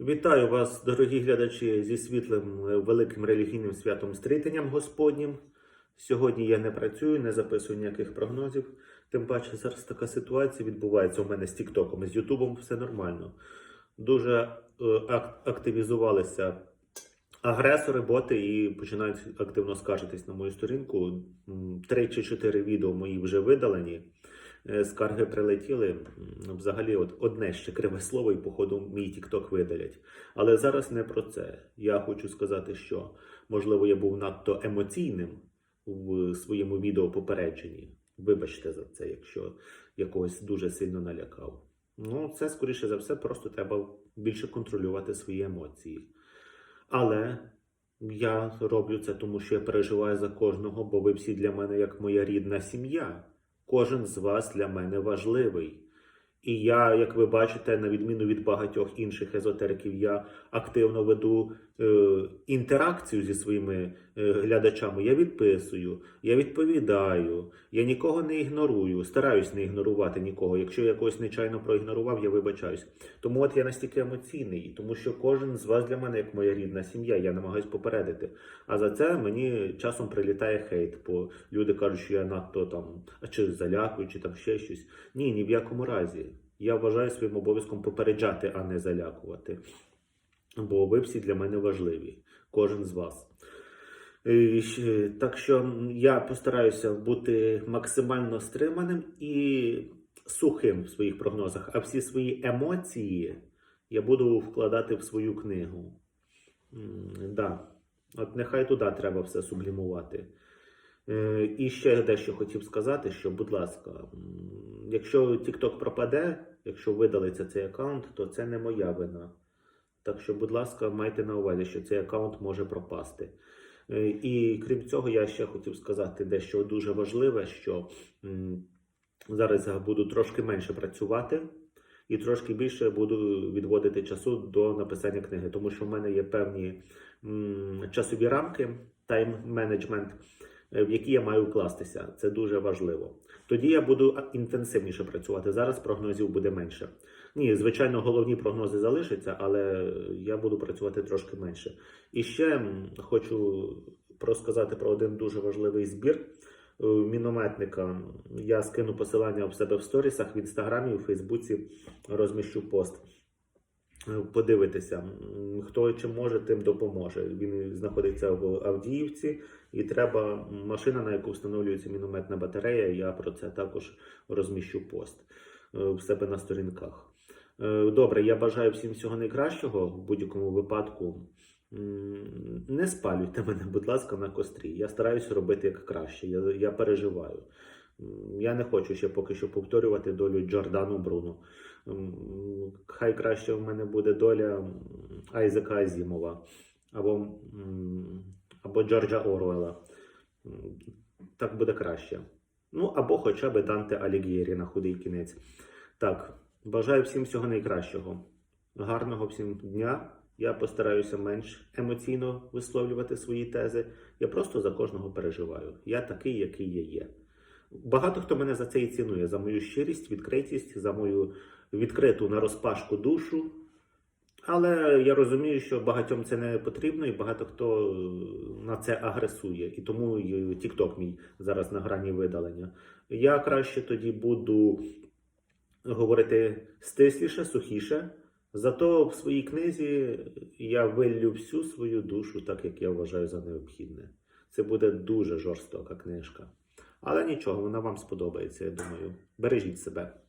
Вітаю вас, дорогі глядачі, зі світлим е, великим релігійним святом стрітенням Господнім. Сьогодні я не працюю, не записую ніяких прогнозів. Тим паче зараз така ситуація відбувається у мене з Тіктоком і з Ютубом все нормально. Дуже е, активізувалися агресори, боти і починають активно скаржитись на мою сторінку. Три чи чотири відео мої вже видалені. Е, Скарги прилетіли. Взагалі, от одне ще криве слово, і походу мій Тікток видалять. Але зараз не про це. Я хочу сказати, що можливо я був надто емоційним в своєму відео попередженні. Вибачте за це, якщо я когось дуже сильно налякав. Ну, це скоріше за все, просто треба більше контролювати свої емоції. Але я роблю це тому, що я переживаю за кожного, бо ви всі для мене як моя рідна сім'я. Кожен з вас для мене важливий. І я, як ви бачите, на відміну від багатьох інших езотериків, я активно веду е, інтеракцію зі своїми е, глядачами. Я відписую, я відповідаю, я нікого не ігнорую, стараюсь не ігнорувати нікого. Якщо я когось нечайно проігнорував, я вибачаюсь. Тому от я настільки емоційний, тому що кожен з вас для мене як моя рідна сім'я, я намагаюсь попередити. А за це мені часом прилітає хейт, бо люди кажуть, що я надто там чи залякую, чи там ще щось. Ні, ні в якому разі. Я вважаю своїм обов'язком попереджати, а не залякувати. Бо ви всі для мене важливі, кожен з вас. Так що я постараюся бути максимально стриманим і сухим в своїх прогнозах, а всі свої емоції я буду вкладати в свою книгу. Да. От нехай туди треба все сублімувати. Е, І ще дещо хотів сказати, що, будь ласка, якщо TikTok пропаде, якщо видалиться цей аккаунт, то це не моя вина. Так що, будь ласка, майте на увазі, що цей аккаунт може пропасти. Е, І крім цього, я ще хотів сказати дещо дуже важливе, що зараз я буду трошки менше працювати і трошки більше буду відводити часу до написання книги, тому що в мене є певні часові рамки, тайм-менеджмент, в які я маю вкластися. Це дуже важливо. Тоді я буду інтенсивніше працювати. Зараз прогнозів буде менше. Ні, звичайно, головні прогнози залишаться, але я буду працювати трошки менше. І ще хочу розказати про один дуже важливий збір е, мінометника. Я скину посилання в себе в сторісах в інстаграмі, в Фейсбуці розміщу пост. Е, Подивитися, хто чим може, тим допоможе. Він знаходиться в Авдіївці, і треба машина, на яку встановлюється мінометна батарея. Я про це також розміщу пост е, в себе на сторінках. Е, Добре, я бажаю всім всього найкращого в будь-якому випадку. Не спалюйте мене, будь ласка, на кострі. Я стараюся робити як краще. Я, я переживаю. Я не хочу ще поки що повторювати долю Джордану Бруно. Хай краще в мене буде доля Айзека Азімова або, або Джорджа Оруела. Так буде краще. Ну, або хоча б Данте Алігєрі на худий кінець. Так, бажаю всім всього найкращого. Гарного всім дня. Я постараюся менш емоційно висловлювати свої тези. Я просто за кожного переживаю. Я такий, який я є. Багато хто мене за це і цінує, за мою щирість, відкритість, за мою відкриту наразпашку душу. Але я розумію, що багатьом це не потрібно, і багато хто е, на це агресує. І тому і TikTok мій зараз на грані видалення. Я краще тоді буду говорити стисліше, сухіше. Зато в своїй книзі я виллю всю свою душу, так як я вважаю за необхідне. Це буде дуже жорстока книжка. Але нічого, вона вам сподобається, я думаю. Бережіть себе.